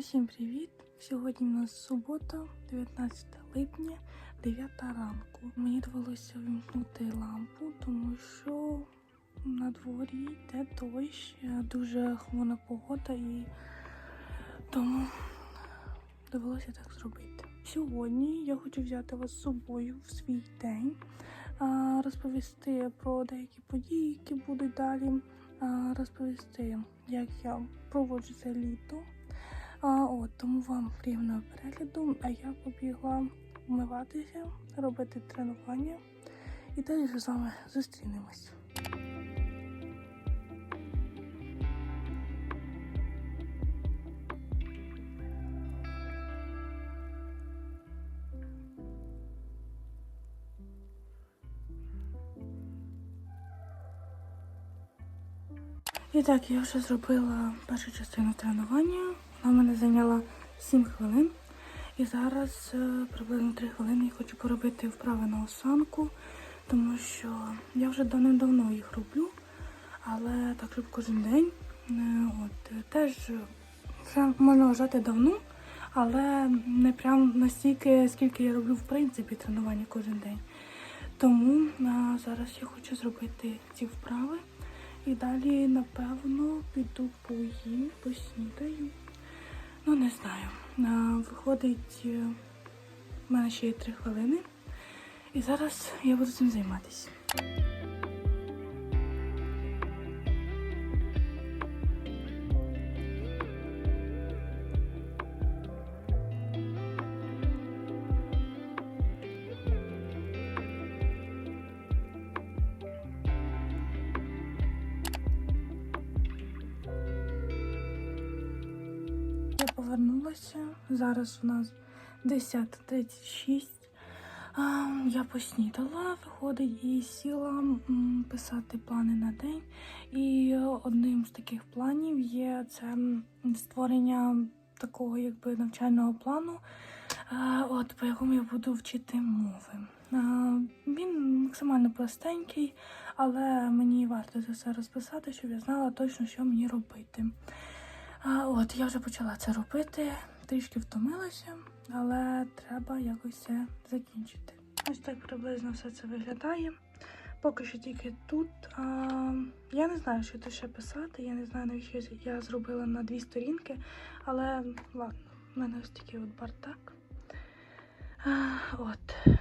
Усім привіт! Сьогодні у нас субота, 19 липня, 9 ранку. Мені довелося вімкнути лампу, тому що на дворі йде дощ, дуже хмурна погода і тому довелося так зробити. Сьогодні я хочу взяти вас з собою в свій день, розповісти про деякі події, які будуть далі, розповісти, як я проводжу це літо. А, от, тому вам приємного перегляду, а я побігла вмиватися, робити тренування і далі з вами зустрінемось. І так, я вже зробила першу частину тренування. Вона в мене зайняла 7 хвилин. І зараз е, приблизно 3 хвилини я хочу поробити вправи на осанку, тому що я вже давним-давно їх роблю, але так, щоб кожен день. Е, От, е, теж вже можна вважати давно, але не прям настільки, скільки я роблю в принципі тренування кожен день. Тому а, зараз я хочу зробити ці вправи. І далі, напевно, піду поїм, поснідаю. Ну, не знаю. Виходить, е, в мене ще є три хвилини. І зараз я буду цим займатися. Зараз у нас 10.36. А, Я поснідала, виходить, і сіла писати плани на день. І одним з таких планів є це створення такого якби навчального плану, от по якому я буду вчити мови. Він максимально простенький, але мені варто це все розписати, щоб я знала точно, що мені робити. От я вже почала це робити, трішки втомилася, але треба якось це закінчити. Ось так приблизно все це виглядає. Поки що тільки тут. А, я не знаю, що тут ще писати. Я не знаю, навіщо я зробила на дві сторінки, але ладно, в мене ось такий от бардак. А, от.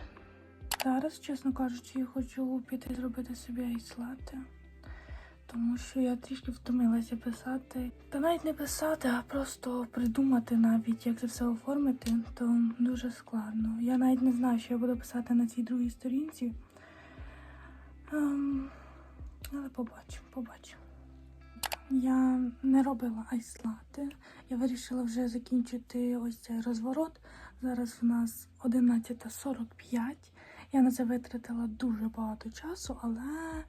Зараз, чесно кажучи, я хочу піти зробити собі айслати. Тому що я трішки втомилася писати. Та навіть не писати, а просто придумати навіть, як це все оформити, то дуже складно. Я навіть не знаю, що я буду писати на цій другій сторінці. Ем, але побачимо, побачимо. Я не робила айслати. Я вирішила вже закінчити ось цей розворот. Зараз у нас 11.45. Я на це витратила дуже багато часу, але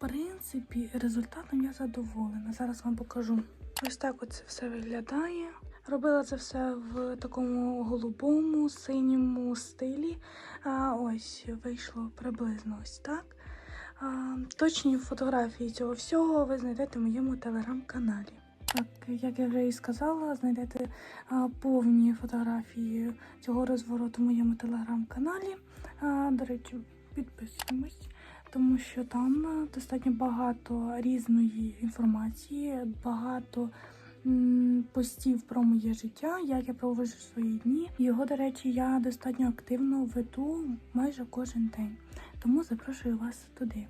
принципі, результатом я задоволена. Зараз вам покажу. Ось так оце все виглядає. Робила це все в такому голубому, синьому стилі. А ось вийшло приблизно ось так. А, точні фотографії цього всього ви знайдете в моєму телеграм-каналі. Так, як я вже і сказала, знайдете а, повні фотографії цього розвороту в моєму телеграм-каналі. До речі, підписуємось тому що там е, достатньо багато різної інформації, багато постів про моє життя, як я проводжу свої дні. Його, до речі, я достатньо активно веду майже кожен день, тому запрошую вас туди.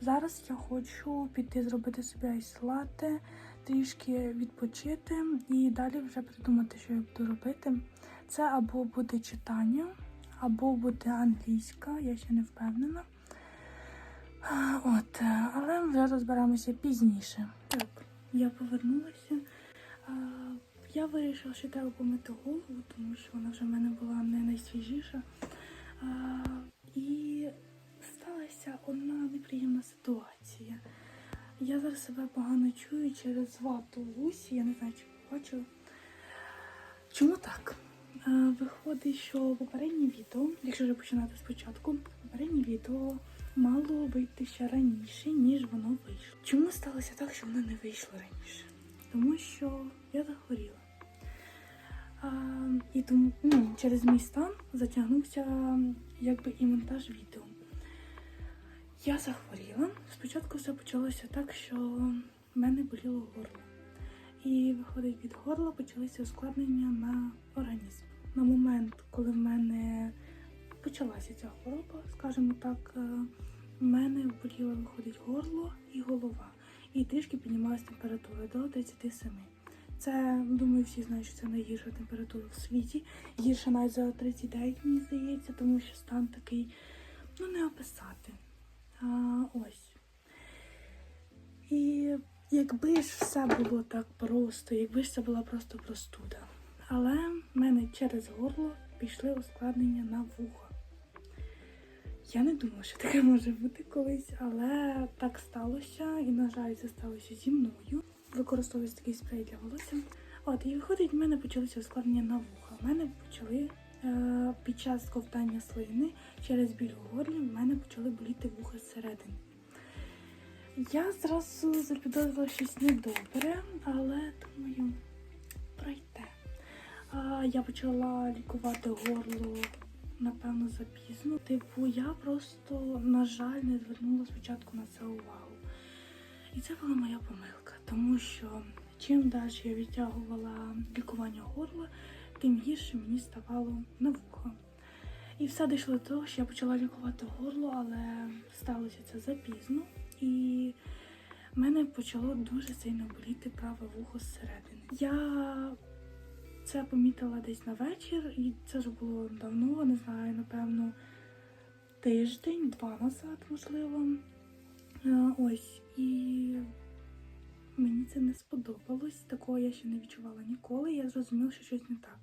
Зараз я хочу піти зробити собі айслати, трішки відпочити і далі вже придумати, що я буду робити. Це або буде читання, або буде англійська, я ще не впевнена. От, е, але вже розберемося пізніше. Так, я повернулася. Я вирішила, що треба помити голову, тому що вона вже в мене була не найсвіжіша. І сталася одна неприємна ситуація. Я зараз себе погано чую через вату в усі, я не знаю, чи бачили. Чому так? Виходить, що попереднє відео, якщо вже починати спочатку, попереднє відео мало вийти ще раніше, ніж воно вийшло. Чому сталося так, що воно не вийшло раніше? Тому що я захворіла. А, і тому ну, через мій стан затягнувся якби і монтаж відео. Я захворіла. Спочатку все почалося так, що в мене боліло горло. І виходить від горла почалися ускладнення на організм. На момент, коли в мене почалася ця хвороба, скажімо так, е, в мене боліло виходить горло і голова. І трішки піднімалася температура до 37. Це, думаю, всі знають, що це найгірша температура в світі. Гірша навіть за 39, мені здається, тому що стан такий, ну не описати. А, ось. І якби ж все було так просто, якби ж це була просто простуда. Але в мене через горло пішли ускладнення на вуха. Я не думала, що таке може бути колись, але так сталося, і, на жаль, це сталося зі мною. Використовується такий спрей для волосся. От, і виходить, в мене почалися ускладнення на вуха. В мене почали е, під час ковтання слини через біль у горлі, в мене почали боліти вуха зсередини. Я зразу запідозрила щось недобре, але думаю, пройде. А, я почала лікувати горло, напевно, запізно. Типу, я просто, на жаль, не звернула спочатку на це увагу. І це була моя помилка, тому що чим далі я відтягувала лікування горла, тим гірше мені ставало на вухо. І все дійшло до того, що я почала лікувати горло, але сталося це запізно. І в мене почало дуже сильно боліти праве вухо зсередини. Я це помітила десь на вечір, і це вже було давно, не знаю, напевно, тиждень, два назад, можливо. Е, Ось, і мені це не сподобалось. Такого я ще не відчувала ніколи. Я зрозуміла, що щось не так.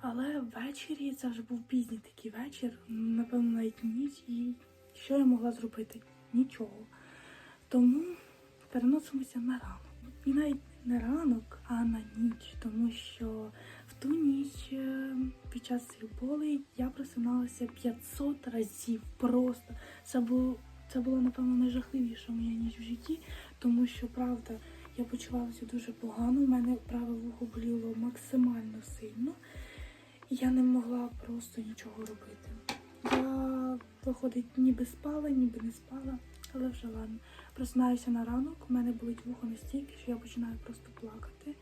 Але ввечері це вже був пізній такий вечір, напевно, навіть ніч, і що я могла зробити? Нічого. Тому переносимося на ранок. І навіть не ранок, а на ніч, тому що в ту ніч е, під час цих болей я просиналася 500 разів. Просто це було це була напевно найжахливіша моя ніч в житті, тому що правда я почувалася дуже погано. У мене праве вухо боліло максимально сильно, і я не могла просто нічого робити. Я виходить, ніби спала, ніби не спала, але вже ладно. Просинаюся на ранок, у мене болить вухо настільки, що я починаю просто плакати.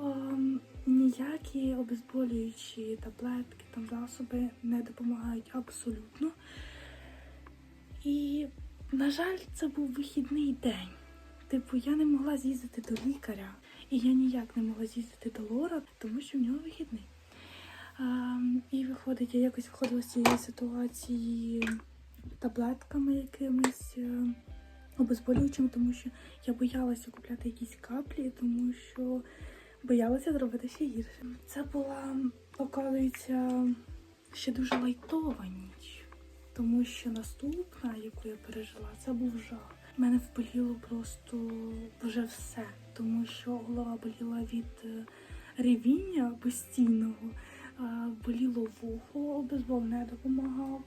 Ем, ніякі обезболюючі таблетки, там засоби не допомагають абсолютно. І, на жаль, це був вихідний день. Типу, я не могла з'їздити до лікаря, і я ніяк не могла з'їздити до Лора, тому що в нього вихідний. А, і виходить, я якось виходила з цієї ситуації таблетками якимись е, обезболюючими, тому що я боялася купляти якісь каплі, тому що боялася зробити ще гірше. Це була, оказується, ще дуже лайтова ніч. Тому що наступна, яку я пережила, це був жах. У Мене вболіло просто вже все, тому що голова боліла від е, ревіння постійного, боліло вухо, обезбол не допомагав.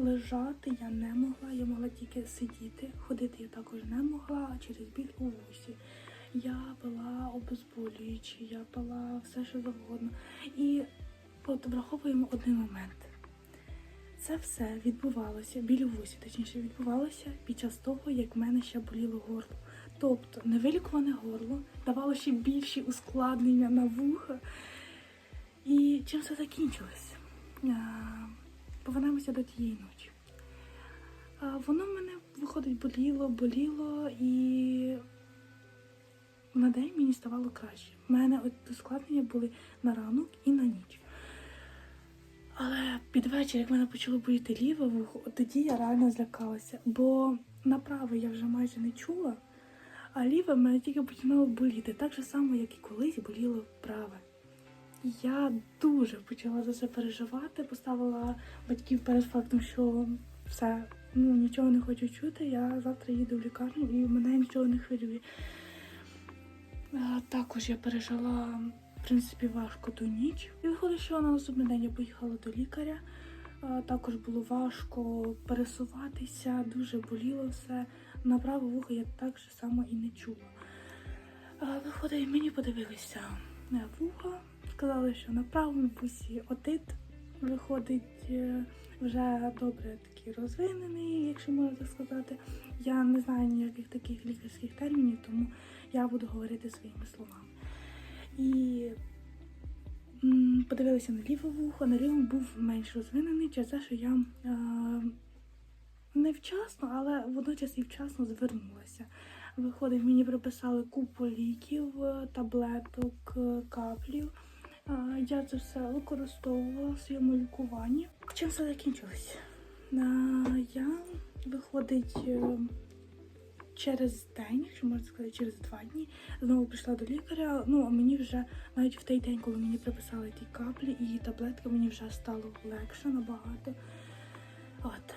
Лежати я не могла, я могла тільки сидіти. Ходити я також не могла через біль у вусі. Я пила обезболюючі, я пила все, що завгодно. І от враховуємо один момент. Це все відбувалося, біль у вусі, точніше, відбувалося під час того, як в мене ще боліло горло. Тобто невилікуване горло давало ще більші ускладнення на вуха. І чим все закінчилось? Повернемося до тієї ночі. Воно в мене виходить боліло, боліло, і на день мені ставало краще. У мене ускладнення були на ранок і на ніч. Але під вечір, як мене почало боліти ліве вухо, тоді я реально злякалася. Бо на праве я вже майже не чула, а ліве мене тільки починало боліти. Так же само, як і колись боліло праве. Я дуже почала за це переживати, поставила батьків перед фактом, що все, ну нічого не хочу чути. Я завтра їду в лікарню і мене нічого не хвилює. А, Також я пережила в принципі важко ту ніч. І виходить, що на наступний день я поїхала до лікаря. А, Також було важко пересуватися, дуже боліло все. На праве вухо я так же само і не чула. А, Виходить, мені подивилися на вухо, сказали, що на правому вусі отит виходить е, вже добре такий розвинений, якщо можна так сказати. Я не знаю ніяких таких лікарських термінів, тому я буду говорити своїми словами. І подивилася на ліве вухо, на лівому був менш розвинений через те, що я е, не але водночас і вчасно звернулася. Виходить, мені приписали купу ліків, е, таблеток, е, каплів. Я це все використовувала в своєму лікуванні. Чим все закінчилось? Я виходить е, через день, якщо можна сказати, через два дні, знову прийшла до лікаря. Ну, а мені вже навіть в той день, коли мені приписали ті каплі і таблетки, мені вже стало легше набагато. От,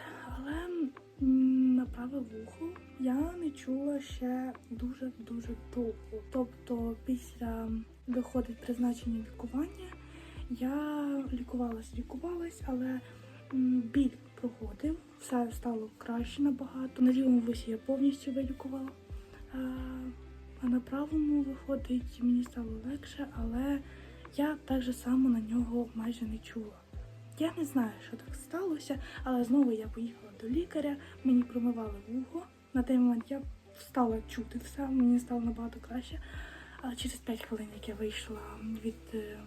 на праве вухо я не чула ще дуже-дуже довго. Тобто, після виходить призначення лікування, я лікувалась, лікувалась, але біль проходив, все стало краще набагато. На лівому вусі я повністю вилікувала. А, а на правому виходить, мені стало легше, але я так же само на нього майже не чула. Я не знаю, що так сталося, але знову я поїхала до лікаря, мені промивали вухо. На той момент я стала чути все, мені стало набагато краще. А через 5 хвилин, як я вийшла від е,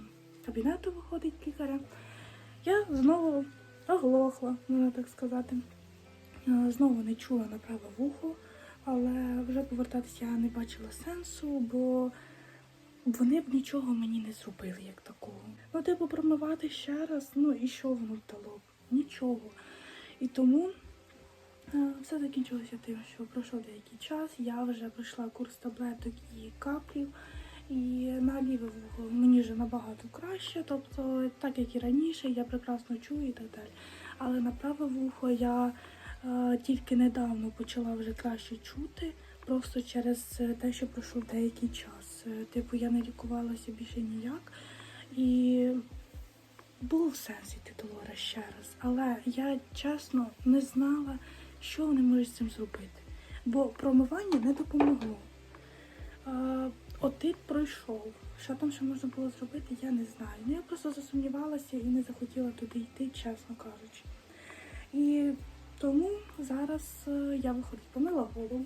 кабінету, виходить лікаря, я знову оглохла, можна так сказати. Е, Знову не чула на праве вухо, але вже повертатися я не бачила сенсу, бо вони б нічого мені не зробили як такого. Ну, типу, промивати ще раз, ну і що воно дало б? Нічого. І тому все закінчилося тим, що пройшов деякий час, я вже пройшла курс таблеток і каплів. І на ліве вухо мені вже набагато краще, тобто, так як і раніше, я прекрасно чую і так далі. Але на праве вухо я е, тільки недавно почала вже краще чути, просто через е, те, що пройшов деякий час. Е, Типу, я не лікувалася більше ніяк. І був сенс йти до Лора ще раз. Але я чесно не знала, що вони можуть з цим зробити. Бо промивання не допомогло. Отит пройшов. Що там ще можна було зробити, я не знаю. Ну я просто засумнівалася і не захотіла туди йти, чесно кажучи. І тому зараз е, я виходить, помила голову,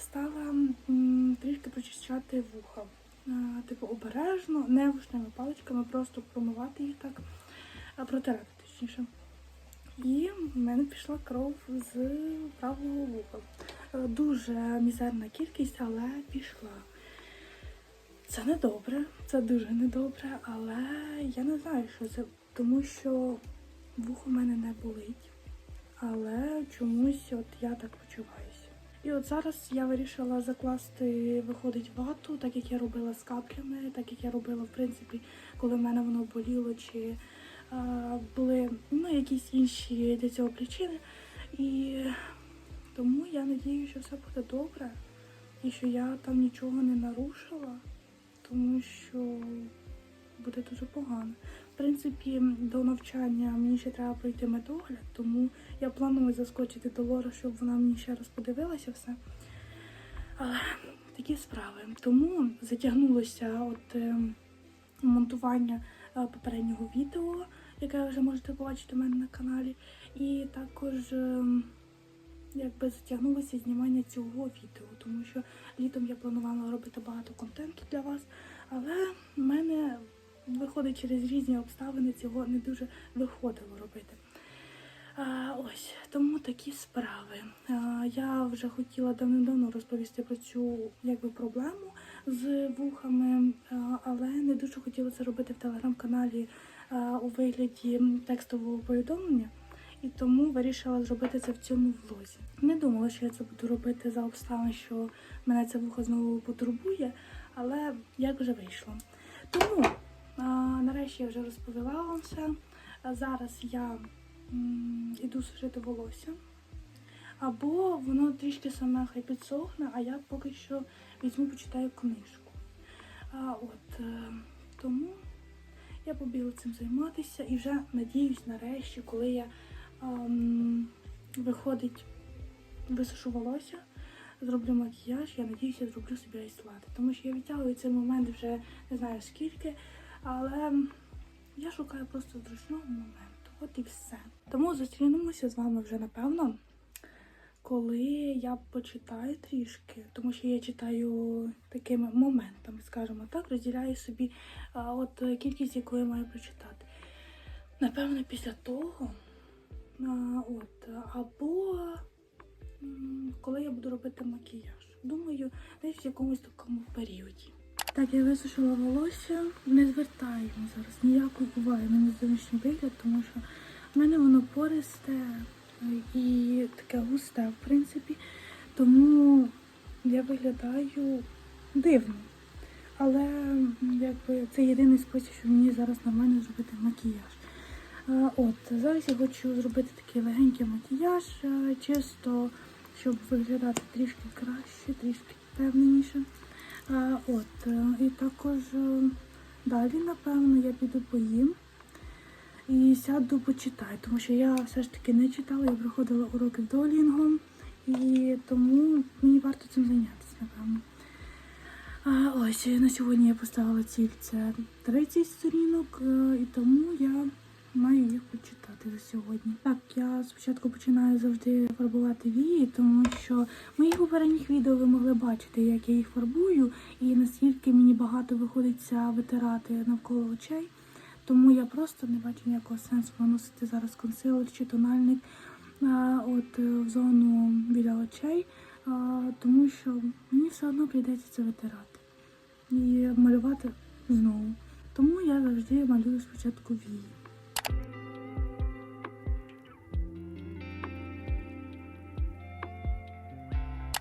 стала трішки прочищати вуха. Типу обережно, не вушними паличками, просто промивати їх так, протирати точніше. І в мене пішла кров з правого вуха. Е, Дуже мізерна кількість, але пішла. Це не добре, це дуже недобре, але я не знаю, що це, тому що вухо в мене не болить. Але чомусь от я так почуваюся. І от зараз я вирішила закласти, виходить, вату, так як я робила з каплями, так як я робила, в принципі, коли в мене воно боліло, чи були ну, якісь інші для цього причини. І тому я надію, що все буде добре і що я там нічого не нарушила, тому що буде дуже погано. В принципі, до навчання мені ще треба пройти медогляд, тому я планую заскочити до Лори, щоб вона мені ще раз подивилася все. Але такі справи. Тому затягнулося от е, монтування е, попереднього відео, яке ви вже можете побачити у мене на каналі. І також е, якби затягнулося знімання цього відео, тому що літом я планувала робити багато контенту для вас, але в мене виходить через різні обставини цього не дуже виходило робити. Ось тому такі справи. Я вже хотіла давним-давно розповісти про цю якби проблему з вухами, але не дуже хотіла це робити в телеграм-каналі у вигляді текстового повідомлення. І тому вирішила зробити це в цьому влозі. Не думала, що я це буду робити за обставин, що мене це вухо знову потурбує, але як вже вийшло. Тому а, нарешті я вже розповіла вам все. Зараз я м, іду сушити волосся. Або воно трішки саме хай підсохне, а я поки що візьму, почитаю книжку. А, от, е, тому я побігла цим займатися і вже надіюсь нарешті, коли я ем, виходить, висушу волосся, зроблю макіяж, я надіюся, зроблю собі айслати. Тому що я відтягую цей момент вже не знаю скільки, але я шукаю просто зручного моменту. От і все. Тому зустрінемося з вами вже напевно, коли я почитаю трішки, тому що я читаю такими моментами, скажімо так, розділяю собі от е, кількість, яку я маю прочитати. Напевно, після того, от, або коли я буду робити макіяж. Думаю, десь в якомусь такому періоді. Так, я висушила волосся, не звертаємо зараз ніякої уваги на зовнішній вигляд, тому що в мене воно пористе і таке густе, в принципі. Тому я виглядаю дивно. Але якби це єдиний спосіб, щоб мені зараз нормально зробити макіяж. Е, От, зараз я хочу зробити такий легенький макіяж, е, чисто, щоб виглядати трішки краще, трішки впевненіше. Е, От, і також далі, напевно, я піду поїм і сяду почитаю, тому що я все ж таки не читала, я проходила уроки в Duolingo, і тому мені варто цим зайнятися, напевно. А, ось на сьогодні я поставила ціль це 30 сторінок, е, і тому я маю їх почитати за сьогодні. Так, я спочатку починаю завжди фарбувати вії, тому що в моїх попередніх відео ви могли бачити, як я їх фарбую, і наскільки мені багато виходиться витирати навколо очей. Тому я просто не бачу ніякого сенсу наносити зараз консилер чи тональник а, от е, в зону біля очей, а, тому що мені все одно прийдеться це витирати і малювати знову. Тому я завжди малюю спочатку вії.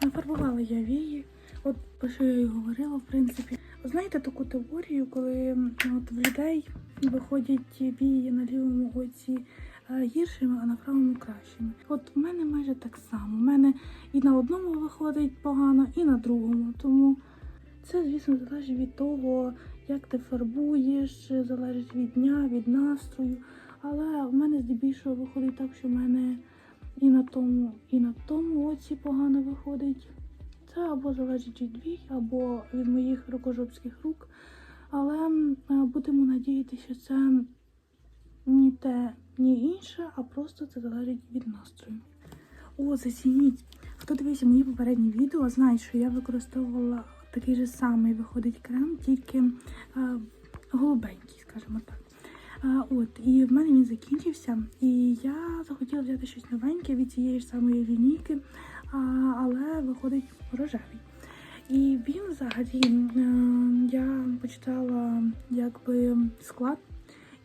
Нафарбувала я вії, от про що я і говорила, в принципі. Знаєте таку теорію, коли от в людей виходять вії на лівому оці е, гіршими, а на правому кращими. От у мене майже так само. У мене і на одному виходить погано, і на другому. Тому це, звісно, залежить від того, як ти фарбуєш, залежить від дня, від настрою. Але в мене здебільшого виходить так, що в мене і на тому, і на тому оці погано виходить. Це або залежить від вій, або від моїх рукожопських рук. Але е, будемо надіятися, що це ні те, ні інше, а просто це залежить від настрою. О, зацініть! Хто дивився мої попередні відео, знає, що я використовувала такий же самий виходить крем, тільки е, голубенький, скажімо так. А, от, і в мене він закінчився, і я захотіла взяти щось новеньке від цієї ж самої лінійки, але виходить рожевий. І він взагалі е, я почитала якби склад,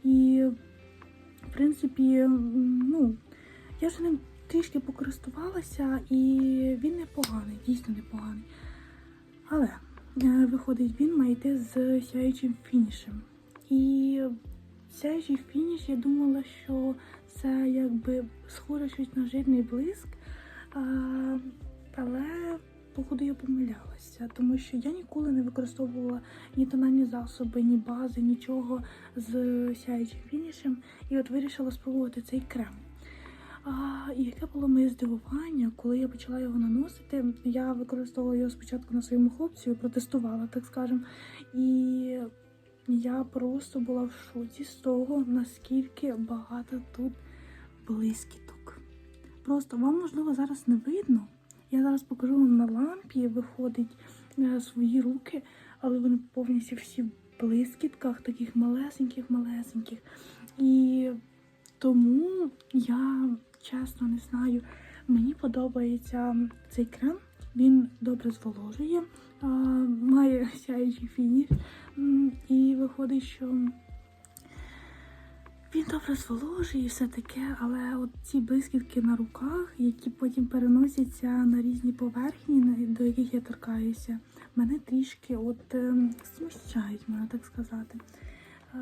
і в принципі, ну, я вже ним трішки покористувалася, і він непоганий, дійсно непоганий. Але е, виходить, він має йти з сяючим фінішем. І сяючий фініш, я думала, що це якби схоже щось на жирний блиск. Але, походу, я помилялася, тому що я ніколи не використовувала ні тональні засоби, ні бази, нічого з сяючим фінішем. І от вирішила спробувати цей крем. А, і яке було моє здивування, коли я почала його наносити. Я використовувала його спочатку на своєму хлопцю, протестувала, так скажем. І я просто була в шоці з того, наскільки багато тут блискіток. Просто вам, можливо, зараз не видно. Я зараз покажу вам на лампі, виходить е, свої руки, але вони повністю всі в блискітках, таких малесеньких-малесеньких. І тому я чесно не знаю. Мені подобається цей крем. Він добре зволожує, має сяючий фініш. І виходить, що він добре зволожує і все таке, але от ці блискітки на руках, які потім переносяться на різні поверхні, до яких я торкаюся, мене трішки от ем, смущають, можна так сказати. А,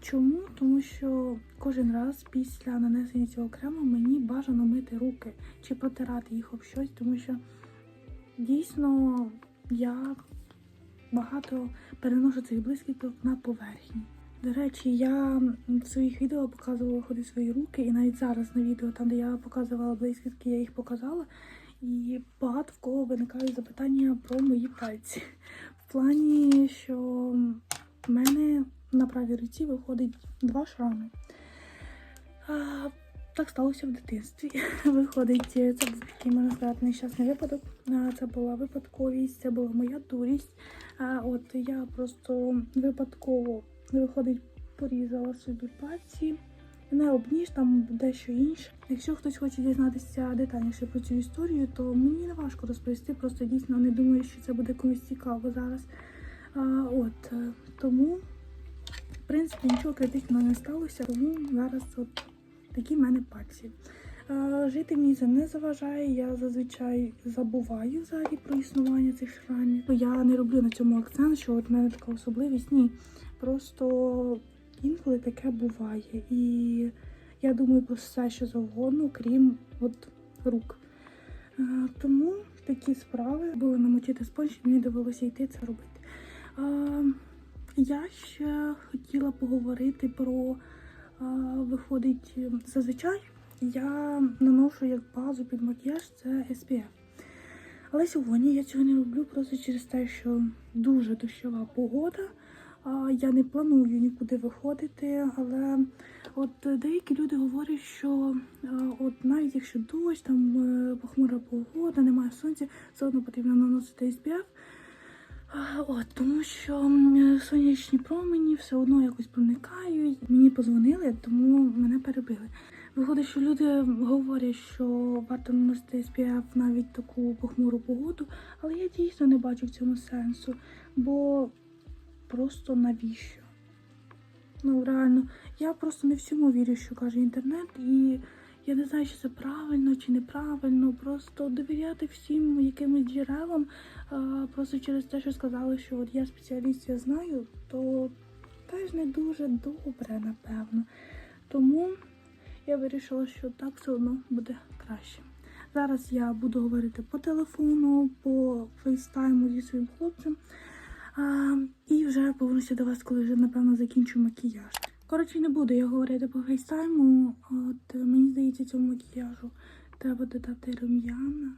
Чому? Тому що кожен раз після нанесення цього крему мені бажано мити руки чи протирати їх об щось, тому що дійсно я багато переношу цих блискіток на поверхні. До речі, я в своїх відео показувала ходи свої руки, і навіть зараз на відео, там де я показувала блискітки, я їх показала. І багато в кого виникають запитання про мої пальці. В плані, що в мене на правій руці виходить два шрами. А, так сталося в дитинстві. Виходить, це був такий, можна сказати, нещасний випадок. Це була випадковість, це була моя дурість. А от я просто випадково виходить, порізала собі пальці. Не обніж, там дещо інше. Якщо хтось хоче дізнатися детальніше про цю історію, то мені не важко розповісти, просто дійсно не думаю, що це буде комусь цікаво зараз. А, от е, тому, в принципі, нічого критичного не сталося, тому зараз от такі в мене пальці. Жити мені це не заважає. Я зазвичай забуваю взагалі про існування цих шрамів. Я не роблю на цьому акцент, що от в мене така особливість. Ні. Просто інколи таке буває. І я думаю про все, що завгодно, крім от рук. Тому такі справи були намочити спонж, мені довелося йти це робити. Я ще хотіла поговорити про виходить зазвичай. Я наношу як базу під макіяж це SPF. Але сьогодні я цього не роблю просто через те, що дуже дощова погода. Я не планую нікуди виходити, але от деякі люди говорять, що е, от навіть якщо дощ, там е, похмура погода, немає сонця, все одно потрібно наносити SPF. От, тому що сонячні промені все одно якось проникають. Мені позвонили, тому мене перебили. Виходить, що люди говорять, що варто наносити SPF навіть таку похмуру погоду, але я дійсно не бачу в цьому сенсу, бо просто навіщо? Ну реально, я просто не всьому вірю, що каже інтернет, і я не знаю, чи це правильно чи неправильно. Просто довіряти всім якимось джерелам, просто через те, що сказали, що от я спеціаліст, я знаю, то теж не дуже добре, напевно. Тому я вирішила, що так все одно буде краще. Зараз я буду говорити по телефону, по фейстайму зі своїм хлопцем. А, і вже повернуся до вас, коли вже напевно закінчу макіяж. Коротше, не буду я говорити по фейстайму. От мені здається, цьому макіяжу треба додати рум'яна.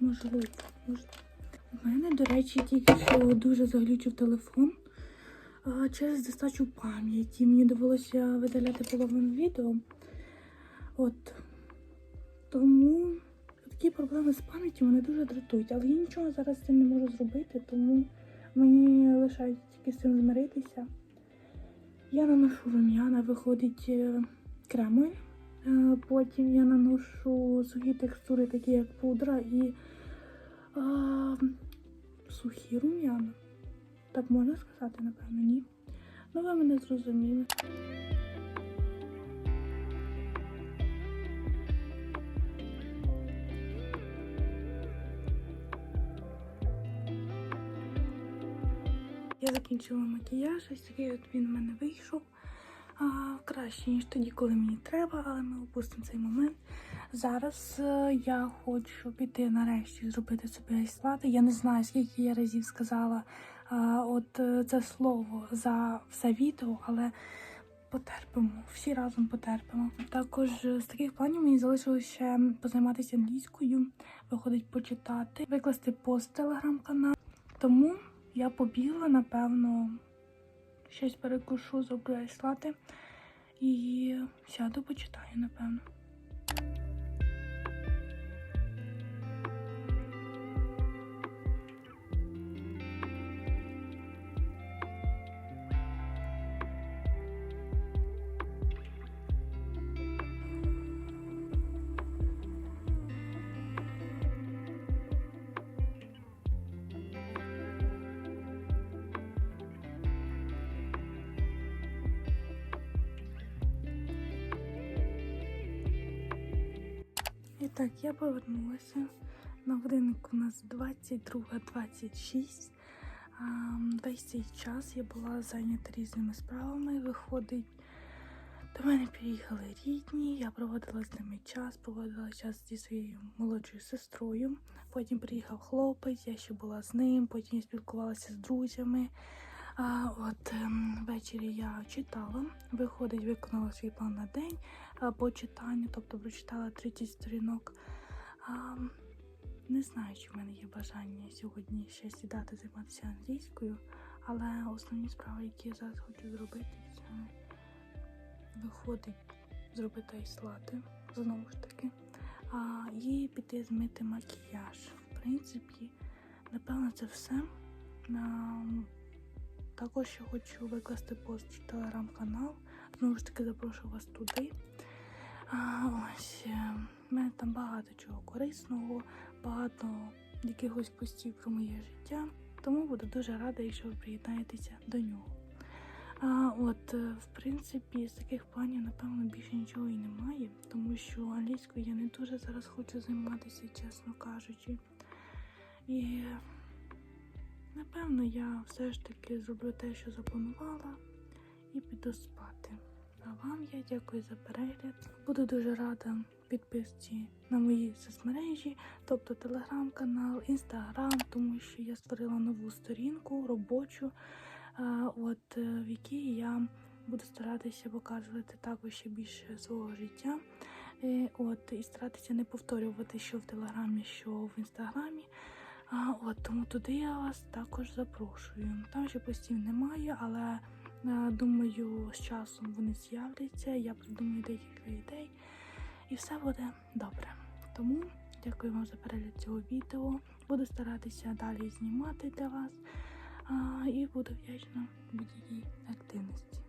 Можливо, можливо. У мене, до речі, тільки що дуже заглючив телефон через достачу пам'яті. Мені довелося видаляти половину відео. От тому такі проблеми з пам'яттю мене дуже дратують. Але я нічого зараз з цим не можу зробити, тому мені лишається тільки з цим змиритися. Я наношу рум'яна, виходить е, кремові. Е, Потім я наношу сухі текстури, такі як пудра і сухі рум'яна. Так можна сказати, напевно, ні. Ну, ви мене зрозуміли. Я закінчила макіяж, ось такий от він в мене вийшов. А, краще, ніж тоді, коли мені треба, але ми опустимо цей момент. Зараз е, я хочу піти нарешті зробити собі айслати. Я не знаю, скільки я разів сказала от е, це слово за все відео, але потерпимо, всі разом потерпимо. Також е, з таких планів мені залишилося ще позайматися англійською, виходить почитати, викласти пост телеграм-канал. Тому я побігла, напевно, щось перекушу, зроблю айслати і сяду, почитаю, напевно. Так, я повернулася. На годиннику у нас 22.26. А, Весь цей час я була зайнята різними справами. Виходить, до мене приїхали рідні, я проводила з ними час, проводила час зі своєю молодшою сестрою. Потім приїхав хлопець, я ще була з ним, потім я спілкувалася з друзями. А, от ем, ввечері я читала, виходить, виконала свій план на день по читанню, тобто прочитала 30 сторінок. Не знаю, чи в мене є бажання сьогодні ще сідати займатися англійською, але основні справи, які я зараз хочу зробити, це виходить зробити айслати, знову ж таки, а, і піти змити макіяж. В принципі, напевно, це все. А, також я хочу викласти пост в телеграм-канал. Знову ж таки, запрошую вас туди. Ось е, в мене там багато чого корисного, багато якихось постів про моє життя. Тому буду дуже рада, якщо ви приєднаєтеся до нього. А, от, е, в принципі, з таких планів, напевно, більше нічого і немає, тому що англійською я не дуже зараз хочу займатися, чесно кажучи. І напевно я все ж таки зроблю те, що запланувала, і піду спати. Вам я дякую за перегляд. Буду дуже рада підписці на мої соцмережі, тобто телеграм-канал, інстаграм, тому що я створила нову сторінку робочу, от е, в якій я буду старатися показувати також ще більше свого життя. Е, От, і старатися не повторювати, що в телеграмі, що в інстаграмі. А, от тому туди я вас також запрошую. Там ще постів немає, але е, думаю, з часом вони з'являться. Я придумаю декілька ідей, і все буде добре. Тому дякую вам за перегляд цього відео. Буду старатися далі знімати для вас. І буду вдячна будь-якій активності.